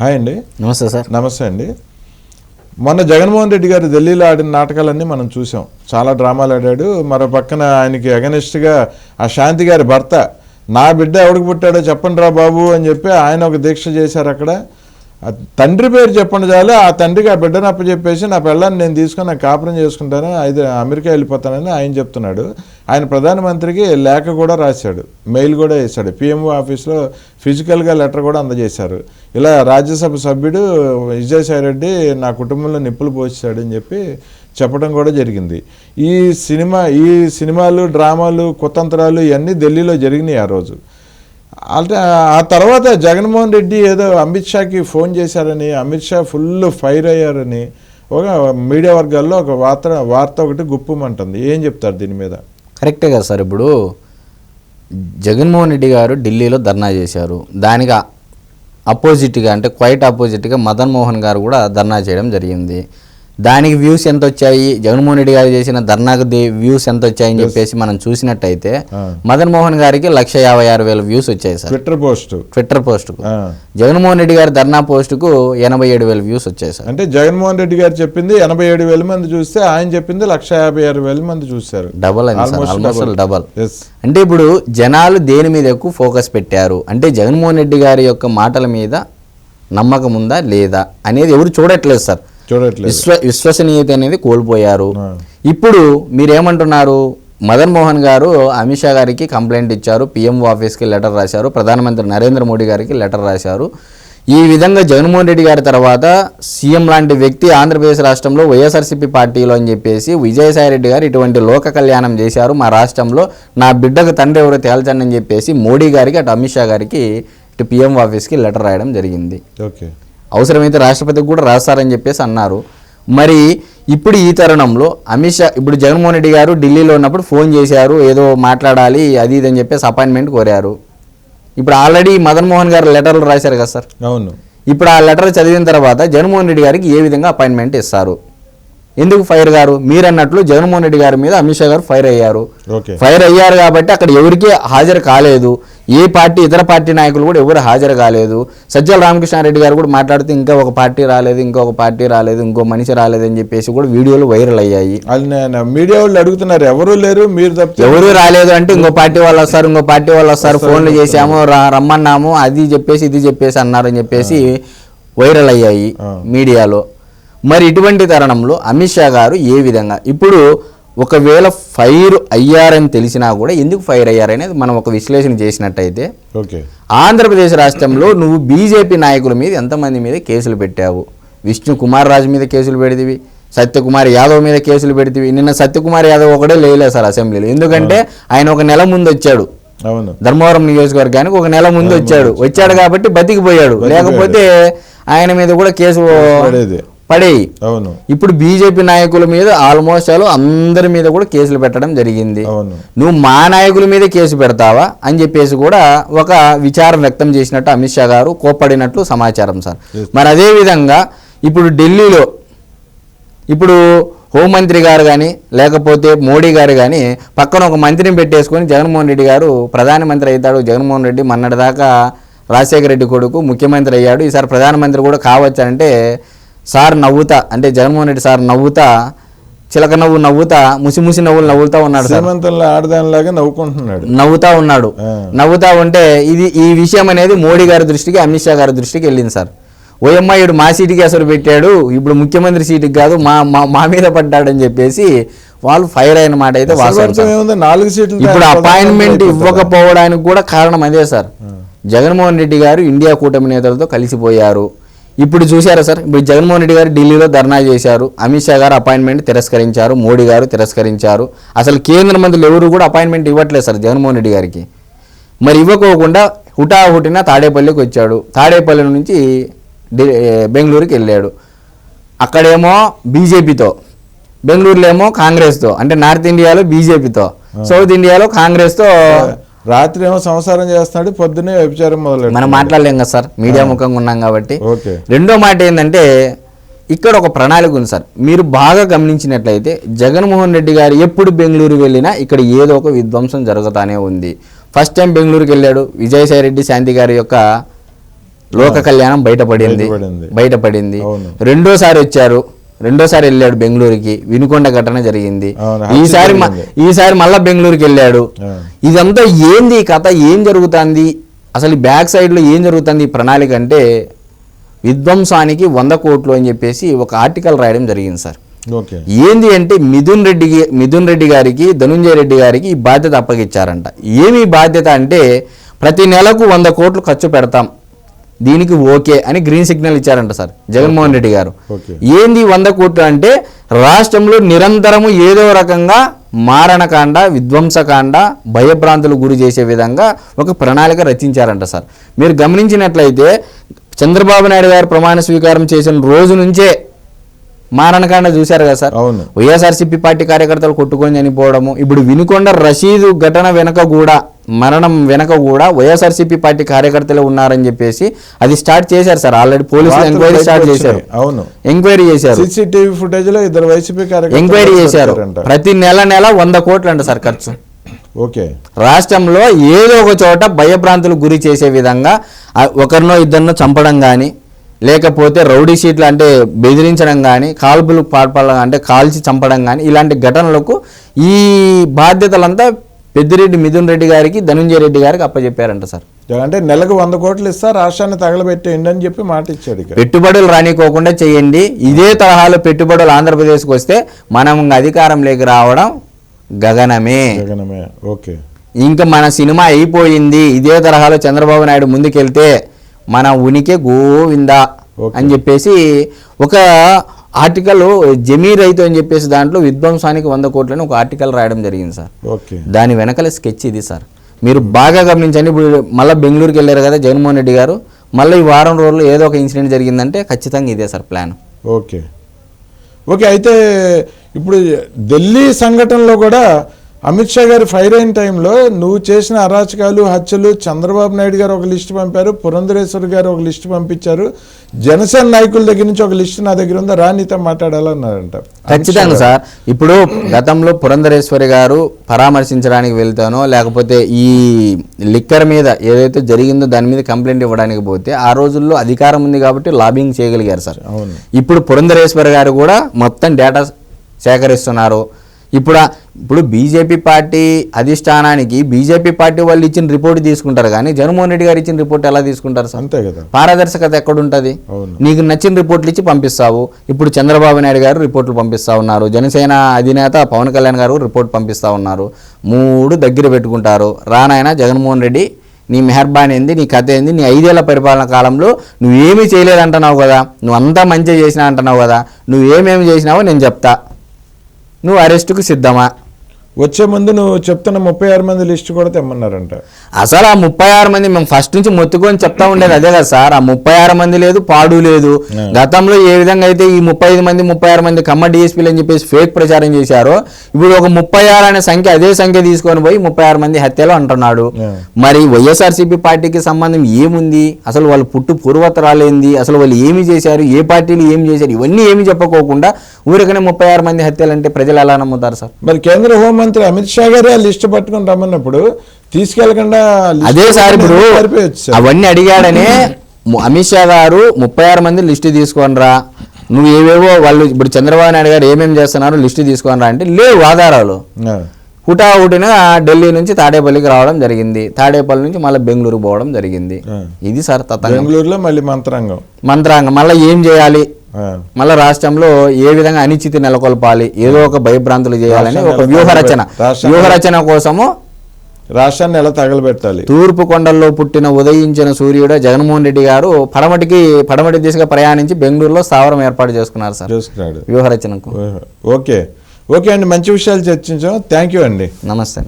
Hi అండి. నమస్తే sir. నమస్తే అండి. మొన్న జగన్మోహన్ రెడ్డి గారు ఢిల్లీలో ఆడిన నాటకాలన్నీ మనం చూసాం. చాలా డ్రామాలు ఆడాడు. మరో పక్కన ఆయనకి అగనిస్ట్గా ఆ శాంతి గారి భర్త నా బిడ్డ ఎవడికి పుట్టాడో చెప్పండి రా బాబు అని చెప్పి ఆయన ఒక దీక్ష చేశారు అక్కడ. తండ్రి పేరు చెప్పండి చాలు ఆ తండ్రికి ఆ బిడ్డను అప్పచెప్పేసి నా పిల్లని నేను తీసుకొని నాకు కాపురం చేసుకుంటాను అయితే అమెరికా వెళ్ళిపోతానని ఆయన చెప్తున్నాడు. ఆయన ప్రధానమంత్రికి లేఖ కూడా రాశాడు మెయిల్ కూడా వేశాడు. పిఎంఓ ఆఫీస్లో ఫిజికల్గా లెటర్ కూడా అందజేశారు. ఇలా రాజ్యసభ సభ్యుడు విజయసాయి రెడ్డి నా కుటుంబంలో నిప్పులు పోసాడని చెప్పి చెప్పడం కూడా జరిగింది. ఈ సినిమా ఈ సినిమాలు డ్రామాలు కుతంత్రాలు ఇవన్నీ ఢిల్లీలో జరిగినాయి ఆ రోజు. ఆ తర్వాత జగన్మోహన్ రెడ్డి ఏదో అమిత్ షాకి ఫోన్ చేశారని అమిత్ షా ఫుల్ ఫైర్ అయ్యారని ఒక మీడియా వర్గాల్లో ఒక వార్త వార్త ఒకటి గుప్పమంటుంది. ఏం చెప్తారు దీని మీద? కరెక్టే కదా సార్. ఇప్పుడు జగన్మోహన్ రెడ్డి గారు ఢిల్లీలో ధర్నా చేశారు. దానికి అపోజిట్గా అంటే క్వైట్ అపోజిట్గా మదన్ మోహన్ గారు కూడా ధర్నా చేయడం జరిగింది. దానికి వ్యూస్ ఎంత వచ్చాయి జగన్మోహన్ రెడ్డి గారు చేసిన ధర్నాకు వ్యూస్ ఎంత వచ్చాయని చెప్పేసి మనం చూసినట్టయితే. మదన్ మోహన్ గారికి లక్ష యాభై ఆరు వేల వ్యూస్ వచ్చాయి సార్. ట్విట్టర్ పోస్ట్ ట్విట్టర్ పోస్టుకు ఆ. జగన్మోహన్ రెడ్డి గారి ధర్నా పోస్టుకు ఎనభై ఏడు వేల వ్యూస్ వచ్చాయి సార్. అంటే జగన్మోహన్ రెడ్డి గారు చెప్పింది ఎనభై ఏడు వేల మంది చూస్తే ఆయన చెప్పింది లక్ష యాభై ఆరు వేల మంది చూశారు. Double almost. డబల్ అంటే ఇప్పుడు జనాలు దేని మీద ఎక్కువ ఫోకస్ పెట్టారు? అంటే జగన్మోహన్ రెడ్డి గారి యొక్క మాటల మీద నమ్మకం ఉందా లేదా అనేది ఎవరు చూడట్లేదు సార్. చూడట్లేదు. విశ్వ విశ్వసనీయత అనేది కోల్పోయారు. ఇప్పుడు మీరేమంటున్నారు? మదన్ మోహన్ గారు అమిత్ షా గారికి కంప్లైంట్ ఇచ్చారు పిఎంఓ ఆఫీస్కి లెటర్ రాశారు ప్రధానమంత్రి నరేంద్ర మోడీ గారికి లెటర్ రాశారు. ఈ విధంగా జగన్మోహన్ రెడ్డి గారి తర్వాత సీఎం లాంటి వ్యక్తి ఆంధ్రప్రదేశ్ రాష్ట్రంలో వైఎస్ఆర్సీపీ పార్టీలో అని చెప్పేసి విజయసాయి రెడ్డి గారు ఇటువంటి లోక కళ్యాణం చేశారు. మా రాష్ట్రంలో నా బిడ్డకు తండ్రి ఎవరో తేల్చండి అని చెప్పేసి మోడీ గారికి అటు అమిత్ షా గారికి ఇటు పిఎం ఆఫీస్కి లెటర్ రాయడం జరిగింది. ఓకే. అవసరమైతే రాష్ట్రపతికి కూడా రాస్తారని చెప్పేసి అన్నారు. మరి ఇప్పుడు ఈ తరుణంలో అమిత్ షా ఇప్పుడు జగన్మోహన్ రెడ్డి గారు ఢిల్లీలో ఉన్నప్పుడు ఫోన్ చేశారు ఏదో మాట్లాడాలి అది ఇది అని చెప్పేసి అపాయింట్మెంట్ కోరారు. ఇప్పుడు ఆల్రెడీ మదన్ మోహన్ గారు లెటర్లు రాశారు కదా సార్? అవును. ఇప్పుడు ఆ లెటర్ చదివిన తర్వాత జగన్మోహన్ రెడ్డి గారికి ఏ విధంగా అపాయింట్మెంట్ ఇస్తారు? ఎందుకు ఫైర్ గారు? మీరు అన్నట్లు జగన్మోహన్ రెడ్డి గారి మీద అమిత్ షా గారు ఫైర్ అయ్యారు. ఫైర్ అయ్యారు కాబట్టి అక్కడ ఎవరికి హాజరు కాలేదు. ఏ పార్టీ ఇతర పార్టీ నాయకులు కూడా ఎవరు హాజరు కాలేదు. సజ్జల రామకృష్ణారెడ్డి గారు కూడా మాట్లాడుతూ ఇంకా ఒక పార్టీ రాలేదు ఇంకొక పార్టీ రాలేదు ఇంకో మనిషి రాలేదు అని చెప్పేసి కూడా వీడియోలు వైరల్ అయ్యాయి. మీడియా వాళ్ళు అడుగుతున్నారు ఎవరు లేరు మీరు ఎవరు రాలేదు అంటే ఇంకో పార్టీ వాళ్ళు వస్తారు ఇంకో పార్టీ వాళ్ళు వస్తారు ఫోన్లు చేశాము రా- రమ్మన్నాము అది చెప్పేసి ఇది చెప్పేసి అన్నారని చెప్పేసి వైరల్ అయ్యాయి మీడియాలో. మరి ఇటువంటి తరుణంలో అమిత్ షా గారు ఏ విధంగా? ఇప్పుడు ఒకవేళ ఫైర్ అయ్యారని తెలిసినా కూడా ఎందుకు ఫైర్ అయ్యారనేది మనం ఒక విశ్లేషణ చేసినట్టయితే ఓకే. ఆంధ్రప్రదేశ్ రాష్ట్రంలో నువ్వు బీజేపీ నాయకుల మీద ఎంతమంది మీద కేసులు పెట్టావు? విష్ణు కుమార్ రాజు మీద కేసులు పెడితివి సత్యకుమార్ యాదవ్ మీద కేసులు పెడితివి. నిన్న సత్యకుమార్ యాదవ్ ఒకటే లేలే సార్ అసెంబ్లీలో. ఎందుకంటే ఆయన ఒక నెల ముందు వచ్చాడు. ధర్మవరం నియోజకవర్గానికి ఒక నెల ముందు వచ్చాడు. వచ్చాడు కాబట్టి బతికిపోయాడు. లేకపోతే ఆయన మీద కూడా కేసు పడేయి. అవును. ఇప్పుడు బీజేపీ నాయకుల మీద ఆల్మోస్ట్ ఆల్ అందరి మీద కూడా కేసులు పెట్టడం జరిగింది. అవును. నువ్వు మా నాయకుల మీద కేసు పెడతావా? అని చెప్పేసి కూడా ఒక విచారం వ్యక్తం చేసినట్టు అమిత్ షా గారు కోప్పడినట్లు సమాచారం సార్. మరి అదే విధంగా ఇప్పుడు ఢిల్లీలో ఇప్పుడు హోంమంత్రి గారు కానీ లేకపోతే మోడీ గారు కానీ పక్కన ఒక మంత్రిని పెట్టేసుకొని జగన్మోహన్ రెడ్డి గారు ప్రధానమంత్రి అవుతాడు. జగన్మోహన్ రెడ్డి మొన్నటిదాకా రాజశేఖర రెడ్డి కొడుకు ముఖ్యమంత్రి అయ్యాడు. ఈసారి ప్రధానమంత్రి కూడా కావచ్చు అంటే సార్ నవ్వుతా అంటే జగన్మోహన్ రెడ్డి సార్ నవ్వుతా చిలక నవ్వు నవ్వుతా ముసి ముసి నవ్వులు నవ్వుతా ఉన్నాడు శ్రీమంతంలో ఆడదానిలాగా నవ్వుకుంటున్నాడు. నవ్వుతా ఉన్నాడు. నవ్వుతా ఉంటే ఇది ఈ విషయం అనేది మోడీ గారి దృష్టికి అమిత్ షా గారి దృష్టికి వెళ్ళింది సార్. ఓయమ్మ ఇడు మా సీటుకి అసలు పెట్టాడు ఇప్పుడు ముఖ్యమంత్రి సీటుకి కాదు మా మా మా మీద పడ్డాడని చెప్పేసి వాళ్ళు ఫైర్ అయిన మాట అయితే నాలుగు సీట్లు ఇప్పుడు అపాయింట్మెంట్ ఇవ్వకపోవడానికి కూడా కారణం అదే సార్. జగన్మోహన్ రెడ్డి గారు ఇండియా కూటమి నేతలతో కలిసిపోయారు. ఇప్పుడు చూశారా సార్? ఇప్పుడు జగన్మోహన్ రెడ్డి గారు ఢిల్లీలో ధర్నా చేశారు. అమిత్ షా గారు అపాయింట్మెంట్ తిరస్కరించారు. మోడీ గారు తిరస్కరించారు. అసలు కేంద్ర మంత్రులు ఎవరు కూడా అపాయింట్మెంట్ ఇవ్వట్లేదు సార్ జగన్మోహన్ రెడ్డి గారికి. మరి ఇవ్వకోకుండా హుటాహుటిన తాడేపల్లికి వచ్చాడు. తాడేపల్లి నుంచి బెంగళూరుకి వెళ్ళాడు. అక్కడేమో బీజేపీతో బెంగళూరులో ఏమో కాంగ్రెస్తో అంటే నార్త్ ఇండియాలో బీజేపీతో సౌత్ ఇండియాలో కాంగ్రెస్తో రాత్రి ఏమో సంసారం చేస్తున్నాడు పొద్దునే వ్యభిచారం మొదలెట్టాడు మనం మాట్లాడలేం కదా సార్ మీడియా ముఖంగా ఉన్నాం కాబట్టి. ఓకే. రెండో మాట ఏంటంటే ఇక్కడ ఒక ప్రణాళిక ఉంది సార్. మీరు బాగా గమనించినట్లయితే జగన్మోహన్ రెడ్డి గారు ఎప్పుడు బెంగళూరు వెళ్ళినా ఇక్కడ ఏదో ఒక విధ్వంసం జరుగుతానే ఉంది. ఫస్ట్ టైం బెంగళూరుకి వెళ్ళాడు విజయసాయి రెడ్డి శాంతి గారి యొక్క లోక కళ్యాణం బయటపడింది. బయటపడింది. రెండోసారి వచ్చారు రెండోసారి వెళ్ళాడు బెంగళూరుకి. వినుకొండ ఘటన జరిగింది. ఈసారి. ఈసారి మళ్ళా బెంగళూరుకి వెళ్ళాడు. ఇదంతా ఏంది ఈ కథ? ఏం జరుగుతుంది? అసలు బ్యాక్ సైడ్లో ఏం జరుగుతుంది ఈ ప్రణాళిక అంటే విధ్వంసానికి వంద కోట్లు అని చెప్పేసి ఒక ఆర్టికల్ రాయడం జరిగింది సార్. ఏంది అంటే మిథున్ రెడ్డి మిథున్ రెడ్డి గారికి ధనుంజయ రెడ్డి గారికి ఈ బాధ్యత అప్పగిచ్చారంట ఏమి బాధ్యత అంటే ప్రతి నెలకు వంద కోట్లు ఖర్చు పెడతాం. దీనికి ఓకే అని గ్రీన్ సిగ్నల్ ఇచ్చారంట సార్. జగన్మోహన్ రెడ్డి గారు. ఏంది వంద కోట్లు అంటే రాష్ట్రంలో నిరంతరము ఏదో రకంగా మారణకాండ విధ్వంసకాండ భయభ్రాంతులు గురి చేసే విధంగా ఒక ప్రణాళిక రచించారంట సార్. మీరు గమనించినట్లయితే చంద్రబాబు నాయుడు గారు ప్రమాణ స్వీకారం చేసిన రోజు నుంచే మారణకాండ చూశారు కదా సార్? అవును. వైఎస్ఆర్సీపీ పార్టీ కార్యకర్తలు కొట్టుకొని చనిపోవడము ఇప్పుడు వినుకొండ రషీదు ఘటన వెనక కూడా మరణం వెనక కూడా వైఎస్ఆర్సీపీ పార్టీ కార్యకర్తలే ఉన్నారని చెప్పేసి అది స్టార్ట్ చేశారు సార్. ఆల్రెడీ పోలీసులు ఎంక్వైరీ స్టార్ట్ చేశారు. అవును. ఎంక్వైరీ చేశారు. సీసీటీవీ ఫుటేజ్లో ఇద్దరు వైసీపీ ఎంక్వైరీ చేశారు. ప్రతి నెల నెల వంద కోట్లు అంట సార్ ఖర్చు. ఓకే. రాష్ట్రంలో ఏదో ఒక చోట భయభ్రాంతులకు గురి చేసే విధంగా ఒకరినో ఇద్దరినో చంపడం కానీ లేకపోతే రౌడీ షీట్లు అంటే బెదిరించడం కానీ కాల్పులు పాల్పడడం అంటే కాల్చి చంపడం కానీ ఇలాంటి ఘటనలకు ఈ బాధ్యతలంతా పెద్దిరెడ్డి మిథున్ రెడ్డి గారికి ధనుంజయ రెడ్డి గారికి అప్పచెప్పారంట సార్. అంటే నెలకు వంద కోట్లు ఇస్తా రాష్ట్రాన్ని తగలబెట్టేయండి అని చెప్పి మాట ఇచ్చాడు ఇక. పెట్టుబడులు రానికోకుండా చేయండి. ఇదే తరహాలో పెట్టుబడులు ఆంధ్రప్రదేశ్కి వస్తే మనం అధికారంలోకి రావడం గగనమే. జగనమే ఓకే. ఇంకా మన సినిమా అయిపోయింది. ఇదే తరహాలో చంద్రబాబు నాయుడు ముందుకెళ్తే మన ఉనికి గోవిందా. అని చెప్పేసి ఒక ఆర్టికల్ జమీ రైతు అని చెప్పేసి దాంట్లో విధ్వంసానికి వంద కోట్లని ఒక ఆర్టికల్ రాయడం జరిగింది సార్. ఓకే. దాని వెనకాల స్కెచ్ ఇది సార్. మీరు బాగా గమనించండి ఇప్పుడు మళ్ళీ బెంగళూరుకి వెళ్ళారు కదా జగన్మోహన్ రెడ్డి గారు మళ్ళీ ఈ వారం రోజుల్లో ఏదో ఒక ఇన్సిడెంట్ జరిగిందంటే ఖచ్చితంగా ఇదే సార్ ప్లాన్ ఓకే. ఓకే అయితే ఇప్పుడు ఢిల్లీ సంఘటనలో కూడా అమిత్ షా గారు ఫైర్ అయిన టైంలో నువ్వు చేసిన అరాచకాలు హత్యలు చంద్రబాబు నాయుడు గారు ఒక లిస్ట్ పంపారు పురంధరేశ్వర్ గారు ఒక లిస్ట్ పంపించారు జనసేన నాయకుల దగ్గర నుంచి ఒక లిస్ట్ నా దగ్గర ఉందా? రా నీతో మాట్లాడాలన్నారంట. ఖచ్చితంగా సార్. ఇప్పుడు గతంలో పురంధరేశ్వరి గారు పరామర్శించడానికి వెళ్తానో లేకపోతే ఈ లిక్కర్ మీద ఏదైతే జరిగిందో దాని మీద కంప్లైంట్ ఇవ్వడానికి పోతే ఆ రోజుల్లో అధికారం ఉంది కాబట్టి లాబింగ్ చేయగలిగారు సార్. ఇప్పుడు పురంధరేశ్వరి గారు కూడా మొత్తం డేటా సేకరిస్తున్నారు. ఇప్పుడు ఇప్పుడు బీజేపీ పార్టీ అధిష్టానానికి బీజేపీ పార్టీ వాళ్ళు ఇచ్చిన రిపోర్ట్ తీసుకుంటారు కానీ జగన్మోహన్ రెడ్డి గారు ఇచ్చిన రిపోర్ట్ ఎలా తీసుకుంటారు సార్? అంతే కదా. పారదర్శకత ఎక్కడుంటుంది? నీకు నచ్చిన రిపోర్ట్లు ఇచ్చి పంపిస్తావు. ఇప్పుడు చంద్రబాబు నాయుడు గారు రిపోర్ట్లు పంపిస్తా ఉన్నారు. జనసేన అధినేత పవన్ కళ్యాణ్ గారు రిపోర్ట్ పంపిస్తా ఉన్నారు. మూడు దగ్గర పెట్టుకుంటారు. రానాయన జగన్మోహన్ రెడ్డి నీ మెహర్బాన్ ఏంది నీ కథ ఏంది నీ ఐదేళ్ళ పరిపాలన కాలంలో నువ్వేమీ చేయలేదంటున్నావు కదా. నువ్వు అంతా మంచిగా చేసినా అంటున్నావు కదా. నువ్వేమేమి చేసినావో నేను చెప్తా. నువ్వు అరెస్టుకు సిద్ధమా? వచ్చే ముందు నువ్వు చెప్తున్న ముప్పై ఆరు మంది లిస్ట్ కూడా తెమ్మన్నారంట. అసలు ఆ ముప్పై ఆరు మంది మేము ఫస్ట్ నుంచి మొత్తుకొని చెప్తా ఉండేది అదే కదా సార్. ఆ ముప్పై ఆరు మంది లేదు పాడు లేదు. గతంలో ఏ విధంగా అయితే ఈ ముప్పై ఐదు మంది ముప్పై ఆరు మంది కమ్మ డిఎస్పీలు అని చెప్పేసి ఫేక్ ప్రచారం చేశారో ఇప్పుడు ఒక ముప్పై ఆరు అనే సంఖ్య అదే సంఖ్య తీసుకొని పోయి ముప్పై ఆరు మంది హత్యలు అంటున్నాడు. మరి వైఎస్ఆర్సీపీ పార్టీకి సంబంధం ఏముంది? అసలు వాళ్ళు పుట్టు పూర్వతరాలేంది? అసలు వాళ్ళు ఏమి చేశారు? ఏ పార్టీలు ఏమి చేశారు? ఇవన్నీ ఏమి చెప్పుకోకుండా ఊరికనే ముప్పై ఆరు మంది హత్యలు అంటే ప్రజలు ఎలా నమ్ముతారు సార్? మరి కేంద్ర హోంమంత్రి అమిత్ షా గారే ఆ లిస్ట్ పట్టుకొని రమ్మన్నప్పుడు తీసుకెళ్ళకుండా అదే సార్ ఇప్పుడు. అవన్నీ అడిగాడనే అమిత్ షా గారు ముప్పై ఆరు మంది లిస్టు తీసుకొనిరా నువ్వు ఏవేవో వాళ్ళు ఇప్పుడు చంద్రబాబు నాయుడు గారు ఏమేమి చేస్తున్నారు లిస్టు తీసుకొనిరా అంటే లేవు ఆధారాలు. హుటాహుటిన ఢిల్లీ నుంచి తాడేపల్లికి రావడం జరిగింది. తాడేపల్లి నుంచి మళ్ళీ బెంగళూరు పోవడం జరిగింది. ఇది సార్ బెంగళూరులో మళ్ళీ మంత్రాంగం. మంత్రాంగం. మళ్ళీ ఏం చేయాలి? మళ్ళీ రాష్ట్రంలో ఏ విధంగా అనిశ్చితి నెలకొల్పాలి ఏదో ఒక భయభ్రాంతులు చేయాలని ఒక రాష్ట్రాన్ని వ్యూహ రచన రాష్ట్రాన్ని- వ్యూహ రచన కోసము రాష్ట్రాన్ని ఎలా తగలబెట్టాలి. తూర్పు కొండల్లో పుట్టిన ఉదయించిన సూర్యుడు జగన్మోహన్ రెడ్డి గారు పడమటికి పడమటి దిశగా ప్రయాణించి బెంగళూరులో స్థావరం ఏర్పాటు చేసుకున్నారు సార్. చూసుకున్నాడు. వ్యూహ రచనకు ఓకే. ఓకే అండి మంచి విషయాలు చర్చించాం. థ్యాంక్ యూ అండి. నమస్తే.